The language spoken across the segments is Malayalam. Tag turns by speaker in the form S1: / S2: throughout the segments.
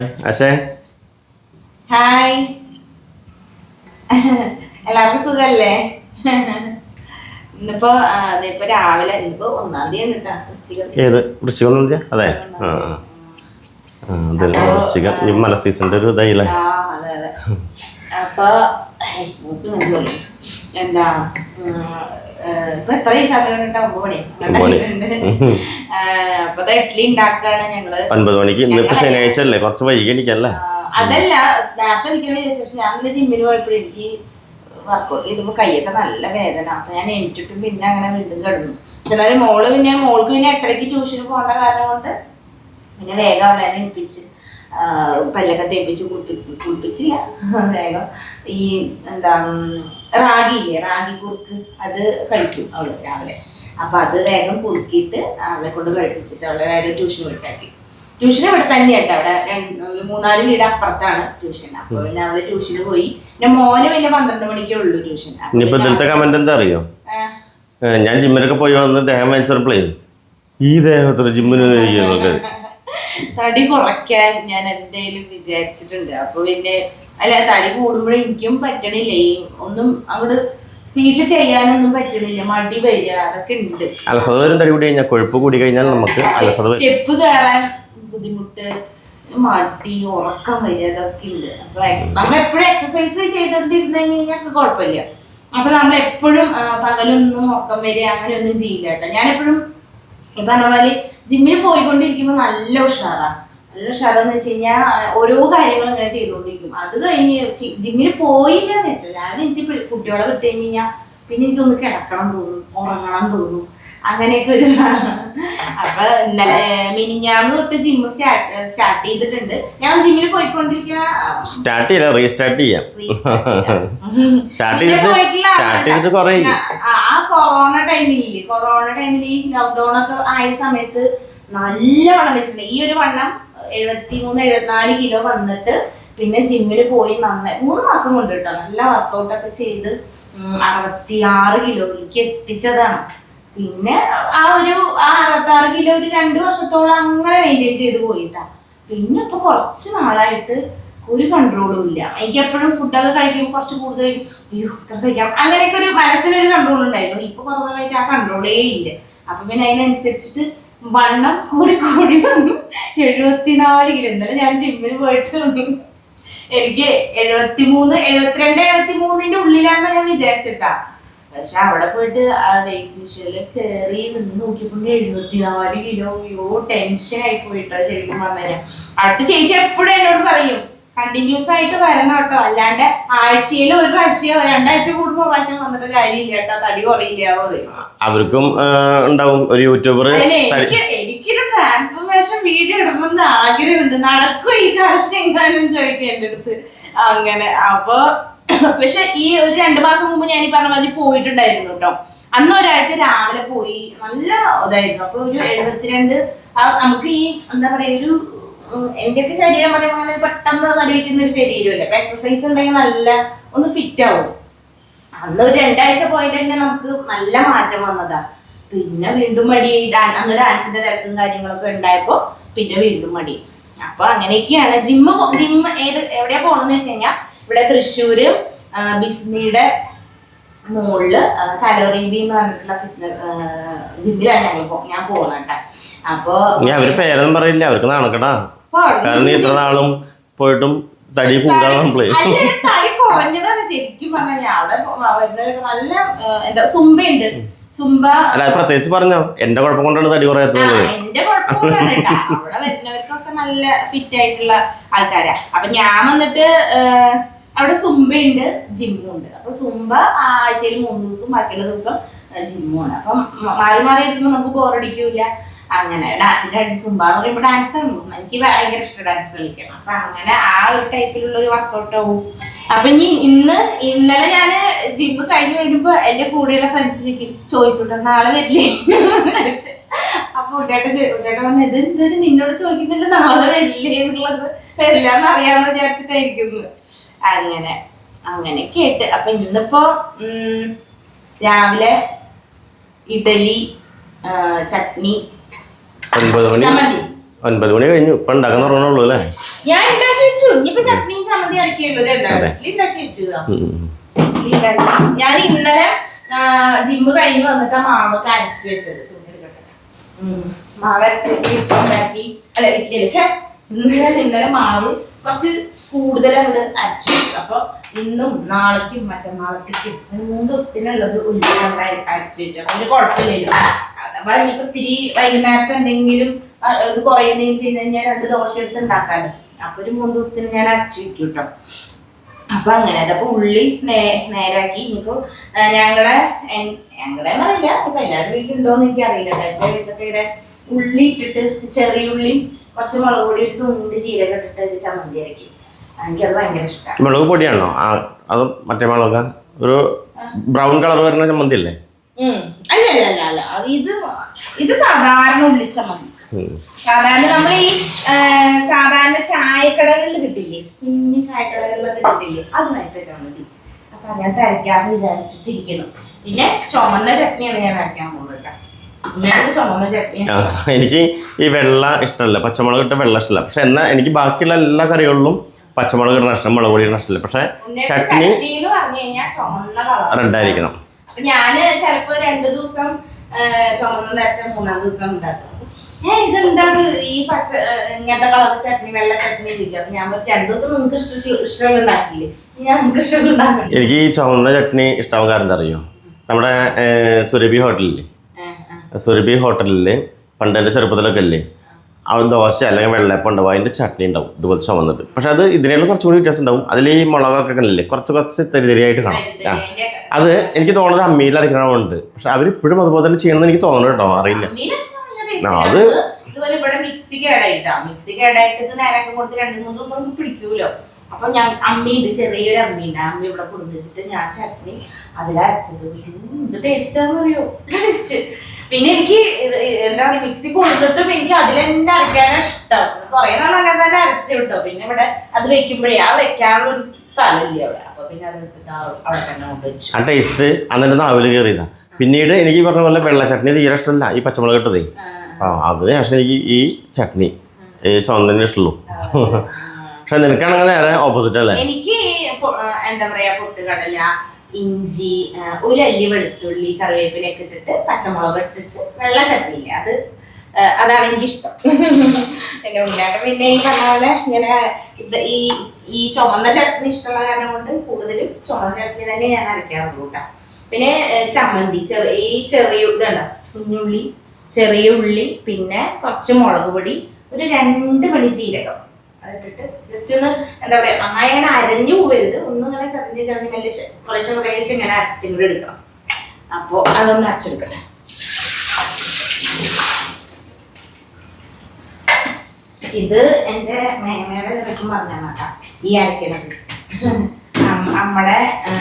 S1: അശേ?
S2: ഹായ്. എല്ലാവർക്കും സുഖല്ലേ? ഇന്നിപ്പോ ഇപ്പൊ രാവിലെ ഇന്നിപ്പോ ഒന്നാം തീയതി
S1: ഏത്? വൃശ്ചികം അതെ. വൃശ്ചികം ഈ മല സീസണിന്റെ ഒരു ഇതായില്ലേ?
S2: അപ്പൊ. എന്താ ഇപ്പൊ എത്ര ഈ സമയം കേട്ടാ ഒമ്പത് മണി. അപ്പൊ ഇഡ്ഡലി ഉണ്ടാക്കാണ് ഞങ്ങൾ.
S1: ഒൻപത് മണിക്ക് ഇന്നിപ്പോ ശനിയാഴ്ച അല്ലേ? കുറച്ച് വൈകി
S2: അതല്ല നേരത്തെ വിചാരിച്ചു. പക്ഷെ ഞാൻ ഇന്നലെ ജിമ്മിന് പോയപ്പോഴും എനിക്ക് വർക്കൗട്ട് ചെയ്തപ്പോ കൈയൊക്കെ നല്ല വേദന. അപ്പൊ ഞാൻ എണീറ്റിട്ടും പിന്നെ അങ്ങനെ വീണ്ടും കിടന്നു. പക്ഷെ എന്നാലും മോൾ പിന്നെ മോൾക്ക് പിന്നെ എട്ടരയ്ക്ക് ട്യൂഷന് പോകേണ്ട കാരണം കൊണ്ട് പിന്നെ വേഗം അവളെ എണിപ്പിച്ച് പല്ലൊക്കെ തേപ്പിച്ച് കുളിപ്പി കുളിപ്പിച്ചില്ല. വേഗം ഈ എന്താ റാഗി ഇല്ലേ റാഗി കുറുക്ക് അത് കഴിക്കും അവൾ രാവിലെ. അപ്പൊ അത് വേഗം കുറുക്കിയിട്ട് അവളെ കൊണ്ട് കഴിപ്പിച്ചിട്ട് അവളെ വേഗം ട്യൂഷൻ വിട്ടാക്കി. ട്യൂഷൻ ഇവിടെ തന്നെയാട്ടോ അവിടെ ഒരു മൂന്നാൽ വീട് അപ്പുറത്താണ് ട്യൂഷൻ. അപ്പൊ പിന്നെ അവൾ ട്യൂഷന് പോയി. പിന്നെ മോന് പിന്നെ പന്ത്രണ്ട് മണിക്കേ ഉള്ളൂ ട്യൂഷൻ.
S1: ഇനിയിപ്പോ ഇതിലത്തെ കമന്റ് എന്താ അറിയോ? ഞാൻ ജിമ്മിലൊക്കെ പോയി വന്ന് ദേഹം വാങ്ങിച്ചപ്പോഴേ ഈ ദേഹത്തിൽ ജിമ്മിന് ചെയ്യുന്നൊക്കെ
S2: തടി കുറയ്ക്കാൻ ഞാൻ എന്തേലും വിചാരിച്ചിട്ടുണ്ട്. അപ്പൊ പിന്നെ അല്ല തടി കൂടുമ്പോഴേ എനിക്കും പറ്റണില്ല. ഈ ഒന്നും അങ്ങോട്ട് സ്പീഡിൽ ചെയ്യാനൊന്നും പറ്റണില്ല. മടി വരിക അതൊക്കെ ഉണ്ട്.
S1: അലസത വരും തടി കൂടി കഴിഞ്ഞാൽ കൊഴുപ്പ് കൂടി കഴിഞ്ഞാൽ നമുക്ക് അലസത
S2: സ്റ്റെപ്പ് കയറാൻ ബുദ്ധിമുട്ട് മടി ഉറക്കം വരിക അതൊക്കെ ഉണ്ട്. അപ്പൊ നമ്മൾ എപ്പോഴും എക്സസൈസ് ചെയ്തോണ്ടിരുന്ന് കഴിഞ്ഞാൽ കുഴപ്പമില്ല. അപ്പൊ നമ്മൾ എപ്പോഴും പകലൊന്നും ഉറക്കം വരിക അങ്ങനെയൊന്നും ചെയ്യില്ല കേട്ടോ. ഞാനെപ്പോഴും ഈ പറഞ്ഞ പോലെ ജിമ്മിൽ പോയിക്കൊണ്ടിരിക്കുമ്പോൾ നല്ല ഉഷാറാണ് നല്ല ഉഷാറെന്ന് വെച്ച് കഴിഞ്ഞാൽ ഓരോ കാര്യങ്ങളും ഇങ്ങനെ ചെയ്തുകൊണ്ടിരിക്കും അത് കഴിഞ്ഞ് ജിമ്മിൽ ജിമ്മിൽ പോയില്ലെന്ന് വെച്ചോ. ഞാൻ എനിക്ക് കുട്ടികളെ വിട്ട് കഴിഞ്ഞ് കഴിഞ്ഞാൽ പിന്നെ എനിക്കൊന്ന് കിടക്കണം തോന്നും ഉറങ്ങണം തോന്നും. അങ്ങനെയൊക്കെ ഒരു അപ്പൊ മിനിഞ്ഞാന്ന് തൊട്ട് ജിമ്മ് സ്റ്റാർട്ട് സ്റ്റാർട്ട് ചെയ്തിട്ടുണ്ട്. ഞാൻ ജിമ്മിൽ പോയിക്കൊണ്ടിരിക്കുന്ന
S1: സ്റ്റാർട്ട് ചെയ്യാം റീസ്റ്റാർട്ട് ചെയ്യാം. സ്റ്റാർട്ട് ചെയ്തിട്ട്. സ്റ്റാർട്ട് ചെയ്തിട്ട് കുറേ
S2: ആ ആ കൊറോണ ടൈമിലില്ലേ കൊറോണ ടൈമിൽ ഈ ലോക്ക്ഡൌൺ ഒക്കെ ആയ സമയത്ത് നല്ല വണ്ണം വെച്ചിട്ടുണ്ട്. ഈ ഒരു വണ്ണം എഴുപത്തി മൂന്ന് എഴുപത്തിനാല് കിലോ വന്നിട്ട് പിന്നെ ജിമ്മിൽ പോയി നന്നായി. മൂന്ന് മാസം കൊണ്ട് കേട്ടോ നല്ല വർക്കൗട്ട് ഒക്കെ ചെയ്ത് അറുപത്തി ആറ് കിലോയിലേക്ക് എത്തിച്ചതാണ്. പിന്നെ ആ ഒരു ആ അറുപത്തി ആറ് കിലോ ഒരു രണ്ട് വർഷത്തോളം അങ്ങനെ മെയിന്റെയിൻ ചെയ്ത് പോയിട്ടാ. പിന്നെ ഇപ്പൊ കുറച്ച് നാളായിട്ട് ഒരു കൺട്രോളും ഇല്ല. എനിക്ക് എപ്പോഴും ഫുഡൊക്കെ കഴിക്കുമ്പോൾ കുറച്ച് കൂടുതൽ കഴിക്കാം അങ്ങനെയൊക്കെ ഒരു മനസ്സിനൊരു കൺട്രോൾ ഉണ്ടായിരുന്നു. ഇപ്പൊ കുറവായിട്ട് ആ കൺട്രോളേ ഇല്ല. അപ്പൊ പിന്നെ അതിനനുസരിച്ചിട്ട് വണ്ണം കൂടി കൂടി വന്നു. എഴുപത്തിനാല് കിലോ. ഇന്നലെ ഞാൻ പോയിട്ട് വന്നു. എനിക്ക് എഴുപത്തി മൂന്ന് എഴുപത്തിരണ്ട് എഴുപത്തി മൂന്നിന്റെ ഉള്ളിലാണെന്ന് ഞാൻ വിചാരിച്ചിട്ടാ. പക്ഷെ അവിടെ പോയിട്ട് ആ വെയിറ്റ് മെഷീനിൽ കയറി നിന്ന് നോക്കിയപ്പോൾ എഴുപത്തിനാല് കിലോ. അയ്യോ ടെൻഷൻ ആയി പോയിട്ടോ ശരിക്കും പറഞ്ഞാൽ അടുത്ത ചേച്ചി എപ്പോഴും എന്നോട് പറയും കണ്ടിന്യൂസ് ആയിട്ട് വരണം കേട്ടോ. അല്ലാണ്ട് ആഴ്ചയിൽ ഒരു പ്രാവശ്യം രണ്ടാഴ്ച കൂടുമ്പോ പ്രാവശ്യം വന്നിട്ട് കാര്യമില്ല കേട്ടോ. തടി കുറയില്ല
S1: അവർക്കും ഉണ്ടാവും. ഒരു യൂട്യൂബർ
S2: എനിക്കൊരു ട്രാൻസ്ഫോർമേഷൻ വീഡിയോ ഇടണമെന്ന് ആഗ്രഹമുണ്ട്. നടക്കും ഈ കാലത്ത് എങ്ങാനും ചോദിക്കും എന്റെ അടുത്ത്. അങ്ങനെ അപ്പൊ പക്ഷെ ഈ ഒരു രണ്ടു മാസം മുമ്പ് ഞാൻ ഈ പറഞ്ഞ മാതിരി പോയിട്ടുണ്ടായിരുന്നു കേട്ടോ. അന്ന് ഒരാഴ്ച രാവിലെ പോയി. നല്ല ഇതായിരുന്നു. അപ്പൊ ഒരു എഴുപത്തിരണ്ട് നമുക്ക് ഈ എന്താ പറയാ ഒരു എന്റെയൊക്കെ ശരീരം പറയുമ്പോൾ അങ്ങനെ പെട്ടെന്ന് നടുവിക്കുന്ന ഒരു ശരീരമല്ല. അപ്പൊ എക്സസൈസ് ഉണ്ടെങ്കിൽ നല്ല ഒന്ന് ഫിറ്റ് ആവും. അന്ന് ഒരു രണ്ടാഴ്ച പോയിട്ട് തന്നെ നമുക്ക് നല്ല മാറ്റം വന്നതാ. പിന്നെ വീണ്ടും മടി അന്ന് ഡാൻസിന്റെ തിരക്കും കാര്യങ്ങളൊക്കെ ഉണ്ടായപ്പോ പിന്നെ വീണ്ടും മടി. അപ്പൊ അങ്ങനെയൊക്കെയാണ്. ജിമ്മ് ജിമ്മ് ഏത് എവിടെയാ പോണെന്ന് വെച്ച് കഴിഞ്ഞാൽ ഇവിടെ തൃശ്ശൂര് ബിസ്മിയുടെ മുകളിൽ കലോറിബി എന്ന് പറഞ്ഞിട്ടുള്ള ഫിറ്റ്നസ് ജിമ്മിലാണ് ഞങ്ങൾ ഞാൻ പോകുന്നുണ്ട് അപ്പൊ
S1: പേരൊന്നും പറയില്ല. അവർക്ക്
S2: അവിടെ
S1: കാരണം നീ ഇത്ര നാളും പോയിട്ടും തടി കൂടാതെ
S2: നമ്മൾ. തടി കുറഞ്ഞതാണ് ശരിക്കും പറഞ്ഞാൽ അവിടെ വരുന്നവരൊക്കെ നല്ല എന്താ സുംബയുണ്ട് സുംബ
S1: അല്ല പ്രത്യേകിച്ച് പറഞ്ഞോ. എന്റെ കുഴപ്പം കൊണ്ടാണ് തടി കുറയാത്തത്.
S2: എന്റെ കേട്ടാ. അവിടെ വരുന്നവർക്കൊക്കെ നല്ല ഫിറ്റ് ആയിട്ടുള്ള ആൾക്കാരാ. അപ്പൊ ഞാൻ വന്നിട്ട് അവിടെ സുംബയുണ്ട് ജിമ്മും ഉണ്ട്. അപ്പൊ സുംബ ആഴ്ചയിൽ മൂന്ന് ദിവസം ബാക്കിയുള്ള ദിവസം ജിമ്മുമാണ് അപ്പം മാറി മാറി എടുക്കുമ്പോൾ നമുക്ക് ബോറടിക്കൂല അങ്ങനെ ഡാ- ഡാ- സുംബ എന്ന് പറയുമ്പോൾ ഡാൻസ് എനിക്ക് ഭയങ്കര ഇഷ്ടം ഡാൻസ് കളിക്കണം അപ്പൊ അങ്ങനെ ആ ഒരു ടൈപ്പിലുള്ള ഒരു വർക്കൗട്ട് ആവും. അപ്പൊ ഇനി ഇന്ന് ഇന്നലെ ഞാൻ ജിമ്മ് കഴിഞ്ഞ് വരുമ്പോ എന്റെ കൂടെയുള്ള ഫ്രണ്ട്സ് ചോദിച്ചോട്ടെ നാളെ വരില്ലേ? അപ്പൊ ഉണ്ടേട്ടൻ ഉടേട്ട പറഞ്ഞ ഇത് നിന്നോട് ചോദിക്കുന്നുണ്ട്? നാളെ വരില്ലേ എന്നുള്ളത് വരില്ല എന്ന് വിചാരിച്ചിട്ടായിരിക്കുന്നു. അങ്ങനെ അങ്ങനെ കേട്ട്. അപ്പൊ ഇന്നിപ്പോ രാവിലെ ഇഡലി ചട്നി
S1: ഒൻപത് മണി. ഒൻപത് മണി കഴിഞ്ഞു. ഇപ്പൊ ഉണ്ടാക്കാൻ തുടങ്ങണുള്ളൂ അല്ലേ?
S2: ഞാൻ ഇന്നലെ ജിമ്മ് കഴിഞ്ഞ് വന്നിട്ട് മാവ് മാവൊക്കെ അരച്ചു വെച്ചത്. മാവ് അരച്ചു വെച്ച് ഇഡ്ഡലി ഉണ്ടാക്കി. അല്ല ഇഡ്ഡലി പക്ഷെ ഇന്നലെ ഇന്നലെ മാവ് കുറച്ച് കൂടുതൽ അങ്ങോട്ട് അരച്ചു വെച്ചു അപ്പൊ ഇന്നും നാളേക്കും മറ്റന്നാളത്തേക്കും മൂന്ന് ദിവസത്തിനുള്ളത് ഉള്ളി നമ്മൾ അരച്ചു വെച്ചു. അപ്പൊ കുഴപ്പമില്ലല്ലോ. അഥവാ ഇനിയിപ്പൊ ഇത്തിരി വൈകുന്നേരത്തെ എന്തെങ്കിലും ഇത് കുറയുന്നതിന് ചെയ്ത് കഴിഞ്ഞാൽ രണ്ട് ദോശ എടുത്ത് ഉണ്ടാക്കാറ് അപ്പൊ ഒരു മൂന്ന് ദിവസത്തിന് ഞാൻ അരച്ചു വെക്കും കേട്ടോ. അപ്പൊ അങ്ങനെ. അതപ്പൊ ഉള്ളി നേ- നേരാക്കി. ഇനിയിപ്പോ ഞങ്ങളെ എൻ- ഞങ്ങളെ എന്നറിയില്ല ഇപ്പൊ എല്ലാവരും വീട്ടിലുണ്ടോന്ന് എനിക്ക് അറിയില്ല എന്റെ വീട്ടിലൊക്കെ ഇവിടെ ഉള്ളി ഇട്ടിട്ട് ചെറിയ ഉള്ളിയും കുറച്ച് മുളക് പൊടി ഇട്ട് ഉണ്ട് ജീരകം ഇട്ടിട്ട് ചമ്മന്തി അരക്കി എനിക്കത് ഭയങ്കര ഇഷ്ടമാണ്
S1: മുളക് പൊടിയാണോ? ആ അത് മറ്റേ മുളക്? ഒരു ബ്രൗൺ കളർ വരുന്ന ചമ്മന്തി അല്ലേ
S2: അല്ല അല്ല അല്ല അല്ല. അത് ഇത് ഇത് സാധാരണ ഉള്ളി ചമ്മന്തി. സാധാരണ നമ്മൾ ഈ സാധാരണ ചായക്കടകളിൽ കിട്ടില്ലേ? കുഞ്ഞു ചായക്കടകളിലൊക്കെ കിട്ടില്ലേ? അതുമായിട്ട് ചമ്മന്തി. അപ്പൊ അങ്ങനത്തെ അരയ്ക്കാന്ന് വിചാരിച്ചിട്ടിരിക്കണം പിന്നെ ചുമന്ന ചട്നിയാണ് ഞാൻ അരയ്ക്കാൻ പോകുന്നത് കേട്ടോ.
S1: എനിക്ക് ഈ വെള്ള ഇഷ്ടമല്ല. പച്ചമുളക് ഇട്ട വെള്ള ഇഷ്ടമല്ല. പക്ഷെ എന്നാൽ എനിക്ക് ബാക്കിയുള്ള എല്ലാ കറികളിലും പച്ചമുളക് ഇടുന്ന ഇഷ്ടം മുളക് പൊടി ഇടുന്ന ഇഷ്ടമല്ല പക്ഷെ ചട്നി റെഡായിരിക്കണം
S2: അപ്പൊ ഞാൻ ചിലപ്പോ രണ്ട് ദിവസം ചുമന്ന മൂന്നാം ദിവസം ഉണ്ടാക്കും ഏ ഇതെന്താ ഈ പച്ച ഇങ്ങനത്തെ കളർ ചട്നി വെള്ള ചട്നി ഇരിക്കും. അപ്പൊ ഞാൻ രണ്ടു ദിവസം നിങ്ങൾക്ക് ഇഷ്ടം ഇഷ്ടമുള്ള ഉണ്ടാക്കില്ലേ ഞാൻ നിങ്ങൾക്ക് ഇഷ്ടമുള്ള ഉണ്ടാക്കണം
S1: എനിക്ക് ഈ ചുമന്ന ചട്നി ഇഷ്ടമാകാൻ കാരണം എന്താ അറിയോ? നമ്മുടെ സുരഭി ഹോട്ടലില്ലേ? സുരഭി ഹോട്ടലിൽ പണ്ട് എന്റെ ചെറുപ്പത്തിലൊക്കെ അല്ലേ ദോശ അല്ലെങ്കിൽ വെള്ളയപ്പം ഉണ്ടാവും. അതിന്റെ ചട്നി ഉണ്ടാവും. ഇതുപോലെ ചുമന്നിട്ട്. പക്ഷെ അത് ഇതിനേക്കാൾ കുറച്ചുകൂടി വ്യത്യാസം ഉണ്ടാവും. അതിൽ ഈ മുളകൊക്കെ അല്ലേ കുറച്ച് കുറച്ച് തെരിതെരിയായിട്ട് കാണാം. ആ. അത് എനിക്ക് തോന്നുന്നത് അമ്മിയിൽ അരക്കണമുണ്ട് പക്ഷെ അവരിപ്പോഴും അതുപോലെ തന്നെ ചെയ്യണമെന്ന് എനിക്ക് തോന്നുന്നു കേട്ടോ. അറിയില്ല. ആ, അത്
S2: ഇതുപോലെ ഇവിടെ മിക്സി കേടായിട്ടാ മിക്സി കേടായിട്ട് ഇത് നേരൊക്കെ കൊടുത്ത് രണ്ട് മൂന്ന് ദിവസം പിടിക്കൂലോ. അപ്പൊ ഞാൻ അമ്മയുണ്ട് ചെറിയൊരു അമ്മയുണ്ട് അമ്മ ഇവിടെ കൊടുത്ത് ഞാൻ ചട്നി അതിലരച്ചത്. ഇത് ടേസ്റ്റ് ആണെന്ന് അറിയോ ടേസ്റ്റ് പിന്നെ എനിക്ക് എന്താ പറയുക മിക്സി കൊടുത്തിട്ടും എനിക്ക് അതിൽ തന്നെ അരയ്ക്കാനാണ് ഇഷ്ടം. കുറെ നാൾ അങ്ങനെ തന്നെ അരച്ചു കിട്ടും പിന്നെ ഇവിടെ അത് വെക്കുമ്പോഴേ ആ വെക്കാനുള്ള ഒരു സ്ഥലമില്ല അവിടെ. അപ്പൊ പിന്നെ അത് എടുത്തിട്ട് അവിടെ തന്നെ കൊണ്ട് വെച്ചു.
S1: ആ ടേസ്റ്റ് അന്നിട്ട് നാവിൽ കയറിയതാ പിന്നീട് എനിക്ക് പറഞ്ഞ പോലെ വെള്ള ചട്നി തീരെ ഇഷ്ടമല്ല. ഈ പച്ചമുളക് ഇട്ടതേ. ആ. അതിന് ശേഷം എനിക്ക് ഈ ചട്നി ഈ ചുവന്നതിന് ഇഷ്ടമുള്ളൂ. പക്ഷെ നിനക്കാണെങ്കിൽ നേരെ ഓപ്പോസിറ്റ് അല്ലേ?
S2: എനിക്ക് എന്താ പറയാ പൊട്ടുകടല ഇഞ്ചി ഒരു അല്ലി വെളുത്തുള്ളി കറിവേപ്പിലൊക്കെ ഇട്ടിട്ട് പച്ചമുളക് ഇട്ടിട്ട് വെള്ള ചട്ടിയില്ല അത് അതാണ് എനിക്കിഷ്ടം. എന്റെ ഉണ്ണിയാട്ടം പിന്നെ ഈ പറഞ്ഞ പോലെ ഇങ്ങനെ ഈ ഈ ചുമന്ന ചട്നി ഇഷ്ടമുള്ള കാരണം കൊണ്ട് കൂടുതലും ചുമന്ന ചട്നി തന്നെ ഞാൻ അരയ്ക്കാറുള്ളൂ കേട്ടോ. പിന്നെ ചമ്മന്തി. ചെറിയ ഈ ചെറിയ ഇതുണ്ടോ കുഞ്ഞുള്ളി ചെറിയ ഉള്ളി പിന്നെ കുറച്ച് മുളക് പൊടി ഒരു രണ്ട് മണി ജീരകം. അതിട്ടിട്ട് ജസ്റ്റ് ഒന്ന് എന്താ പറയാ അങ്ങനെ അരഞ്ഞു പോകരുത് ഒന്നിങ്ങനെ ചതഞ്ഞ് ചതഞ്ഞ് മെല്ലെ കുറേശ്ശെ കുറേശ്ശെ ഇങ്ങനെ അരച്ചിങ്ങോട്ട് എടുക്കണം. അപ്പോൾ അതൊന്ന് അരച്ചെടുക്കട്ടെ. ഇത് എന്റെ മേമയുടെ ദിവസം പറഞ്ഞാൽ കേട്ടോ ഈ അരക്കണത് നമ്മുടെ ആ,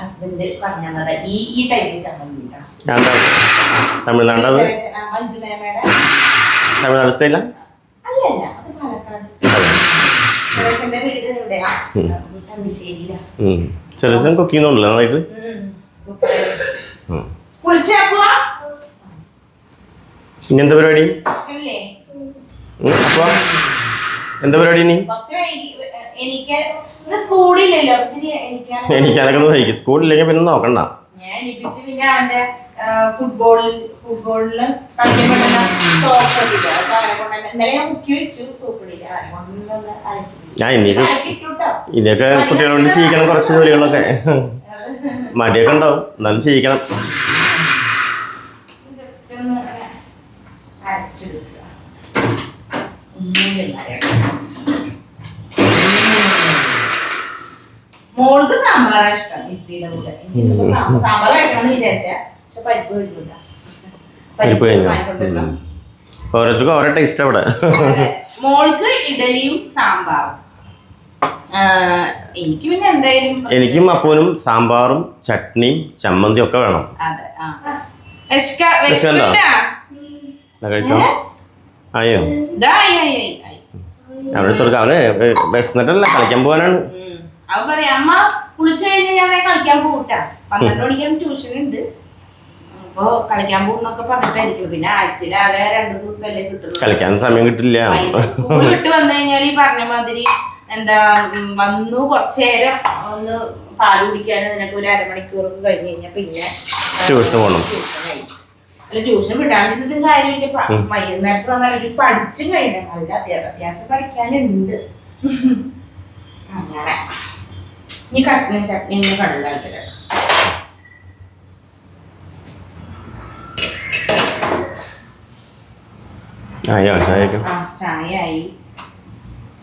S2: ഹസ്ബൻഡ് പറഞ്ഞത് ഈ ഈ ടൈപ്പിൽ ചമ്മന്തി
S1: തമിഴ്നാട് തമിഴ്നാട് സ്റ്റൈലാ
S2: അല്ല അല്ല അത് പാലക്കാട് ചെറിയച്ഛന്റെ വീട് എവിടെയാ
S1: ദിവസം കുക്ക് ചെയ്യുന്നുണ്ടല്ലോ നന്നായിട്ട്? ഇനി എന്താ പരിപാടി? അപ്പൊ? എന്താ പരിപാടി ഇനി?
S2: കുറച്ച് വൈകി എനിക്ക് ഇന്ന് സ്കൂളില്ലല്ലോ ഒത്തിരി എനിക്കാൻ
S1: എനിക്ക് അതൊക്കെ ഒന്ന് വൈകി. സ്കൂളില്ലെങ്കിൽ പിന്നെ നോക്കണ്ട.
S2: ഫുട്ബോളിൽ ഫുട്ബോളിൽ കളിക്കാൻ പറ്റുന്ന സോപ്പ് ഇല്ല അപ്പൊ കൊണ്ട് ഇന്നലെ ഞാൻ മുക്കി വെച്ചു സോപ്പിടില്ല അവനെ കൊണ്ടൊന്ന് അലക്കിട്ടൂട്ടോ
S1: ഇനിയൊക്കെ കുട്ടികളോട് ചെയ്യിക്കണം കുറച്ച് ജോലികളൊക്കെ. മടിയൊക്കെ ഉണ്ടാവും. എന്നാലും ചെയ്യിക്കണം
S2: ജസ്റ്റ് ഒന്ന് അരച്ചെടുക്കുക. മോൾക്ക് സാമ്പാറാണ് ഇഷ്ടം ഇഡ്ലിയുടെ കൂടെ. സാമ്പാർ കഴിക്കണമെന്ന് വിചാരിച്ച. പക്ഷെ പരിപ്പ് കഴിക്കില്ല
S1: പരിപ്പ് കഴിഞ്ഞു
S2: വാങ്ങിക്കൊണ്ടിരുന്നു
S1: ഓരോരുത്തർക്കും ഓരോ ടേസ്റ്റ് അവിടെ.
S2: മോൾക്ക് ഇഡലിയും സാമ്പാറും. എനിക്ക് പിന്നെ എന്തായാലും
S1: എനിക്കും അപ്പൂനും സാമ്പാറും ചട്നിയും ചമ്മന്തിയും ഒക്കെ വേണം. കഴിച്ചോ? അയ്യോ. അവിടെ തുറക്കാം അവന് വിശന്നിട്ടല്ല കളിക്കാൻ പോകാനാണ്?
S2: ഉം. അവൻ പറയാ അമ്മ കുളിച്ചു കഴിഞ്ഞാൽ ഞാൻ കളിക്കാൻ പോകട്ടാ പന്ത്രണ്ട് മണിക്ക് ട്യൂഷൻ ഉണ്ട് ഉം, അപ്പൊ കളിക്കാൻ പോകുന്നൊക്കെ പറഞ്ഞിട്ടായിരിക്കും. പിന്നെ ആഴ്ചയിൽ ആകെ രണ്ടു ദിവസമല്ലേ കിട്ടുള്ളൂ.
S1: കളിക്കാൻ സമയം കിട്ടില്ല.
S2: സ്കൂൾ വിട്ട് വന്നു കഴിഞ്ഞാൽ ഈ പറഞ്ഞ മാതിരി എന്താ വന്നു കുറച്ചു നേരം ഒന്ന് പാൽ കുടിക്കാനും നിനക്ക് ഒരു അരമണിക്കൂറൊക്കെ കഴിഞ്ഞ് കഴിഞ്ഞാൽ പിന്നെ ട്യൂഷൻ പോകണം അല്ല ട്യൂഷൻ വിടാണ്ടിരുന്നിട്ടും കാര്യമില്ല. വൈകുന്നേരത്ത് വന്നാൽ ഒരു പഠിച്ചും കഴിയണം. നല്ല അത്യാവശ്യം പഠിക്കാനുണ്ട്. അങ്ങനെ. ഇനി കട്ടിനും ചട്നി ഇങ്ങനെ
S1: ചായക്ക്
S2: ആ ചായ ആയി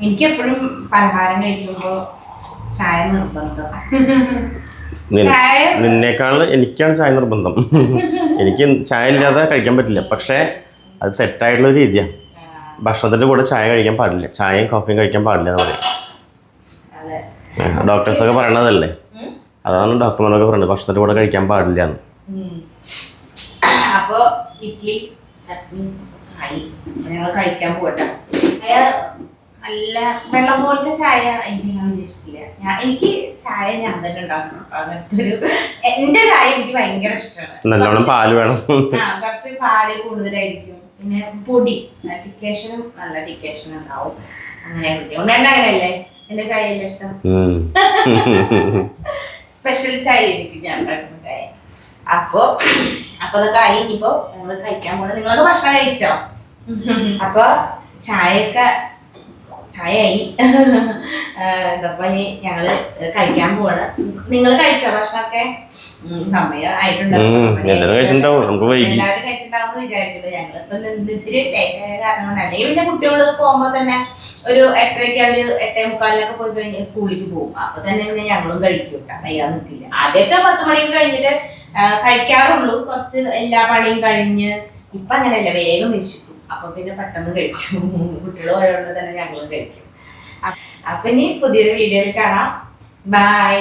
S2: എനിക്ക് എപ്പോഴും പലഹാരം കഴിക്കുമ്പോ ചായ നിർബന്ധം. ചായ
S1: നിന്നേക്കാൾ എനിക്കാണ് ചായ നിർബന്ധം. എനിക്ക് ചായ ഇല്ലാതെ കഴിക്കാൻ പറ്റില്ല. പക്ഷേ അത് തെറ്റായിട്ടുള്ള ഒരു രീതിയാണ് ഭക്ഷണത്തിന്റെ കൂടെ ചായ കഴിക്കാൻ പാടില്ല. ചായയും കോഫിയും കഴിക്കാൻ പാടില്ല എന്ന് പറയും.
S2: ഡോക്ടേഴ്സ്
S1: ഡോക്ടേഴ്സൊക്കെ പറയണതല്ലേ. അതാണ് ഡോക്ടർമാരൊക്കെ പറയുന്നത് ഭക്ഷണത്തിന്റെ കൂടെ കഴിക്കാൻ പാടില്ല എന്ന്.
S2: ഉം. അപ്പൊ ഇഡ്ഡലി ചട്നി ആയി. ഞങ്ങൾ കഴിക്കാൻ പോട്ടെ അയാൾ നല്ല വെള്ളം പോലത്തെ ചായ എനിക്ക് അങ്ങനെ ഇഷ്ടമില്ല ഞാൻ എനിക്ക് ചായ ഞാൻ തന്നെ ഉണ്ടാക്കണം അങ്ങനത്തെ ഒരു എന്റെ ചായ എനിക്ക് ഭയങ്കര ഇഷ്ടമാണ്.
S1: നല്ലോണം പാൽ വേണം.
S2: ആ കുറച്ച് പാൽ കൂടുതലായിരിക്കും. പിന്നെ പൊടി ഡിക്കേഷനും നല്ല ഡിക്കേഷൻ ഉണ്ടാവും. അങ്ങനെ ഉണ്ടെങ്കിൽ അങ്ങനെയല്ലേ? എന്റെ ചായ ഇഷ്ടം? സ്പെഷ്യൽ ചായ എനിക്ക് ഞാൻ ഉണ്ടാക്കുന്ന ചായ. അപ്പൊ അപ്പൊ അതൊക്കെ ആയി ഇനിയിപ്പോ ഞങ്ങൾ കഴിക്കാൻ പോണ. നിങ്ങളൊക്കെ ഭക്ഷണം കഴിച്ചോ? അപ്പൊ ചായയൊക്കെ ചായ എന്താ ഇതപ്പൊ ഇനി ഞങ്ങൾ കഴിക്കാൻ പോവാണ്. നിങ്ങൾ കഴിച്ച ഭക്ഷണമൊക്കെ? സമയം ആയിട്ടുണ്ടാവും
S1: ഉം. എല്ലാവരും കഴിച്ചിട്ടുണ്ടാവും.
S2: വിചാരിക്കുന്നത് ഞങ്ങളിപ്പോ ഇത്തിരി കാരണം കൊണ്ട് അല്ലെങ്കിൽ പിന്നെ കുട്ടികൾ പോകുമ്പോ തന്നെ ഒരു എട്ടരയ്ക്ക് അവർ എട്ടേ മുക്കാലിലൊക്കെ പോയി കഴിഞ്ഞ് സ്കൂളിലേക്ക് പോകും. അപ്പൊ തന്നെ പിന്നെ ഞങ്ങളും കഴിച്ചു വിട്ടാ. വയ്യാതെ നിൽക്കില്ല ആദ്യമൊക്കെ പത്ത് മണിക്ക് കഴിഞ്ഞിട്ട് കഴിക്കാറുള്ളൂ. കുറച്ച് എല്ലാ പണിയും കഴിഞ്ഞ്. ഇപ്പൊ അങ്ങനെയല്ല വേഗം വിശക്കും. അപ്പൊ പിന്നെ പെട്ടെന്ന് കഴിക്കും. കുട്ടികൾ പോയതുകൊണ്ട് തന്നെ ഞങ്ങളും കഴിക്കും. അപ്പൊ ഇനി പുതിയൊരു വീഡിയോയിൽ കാണാം. ബൈ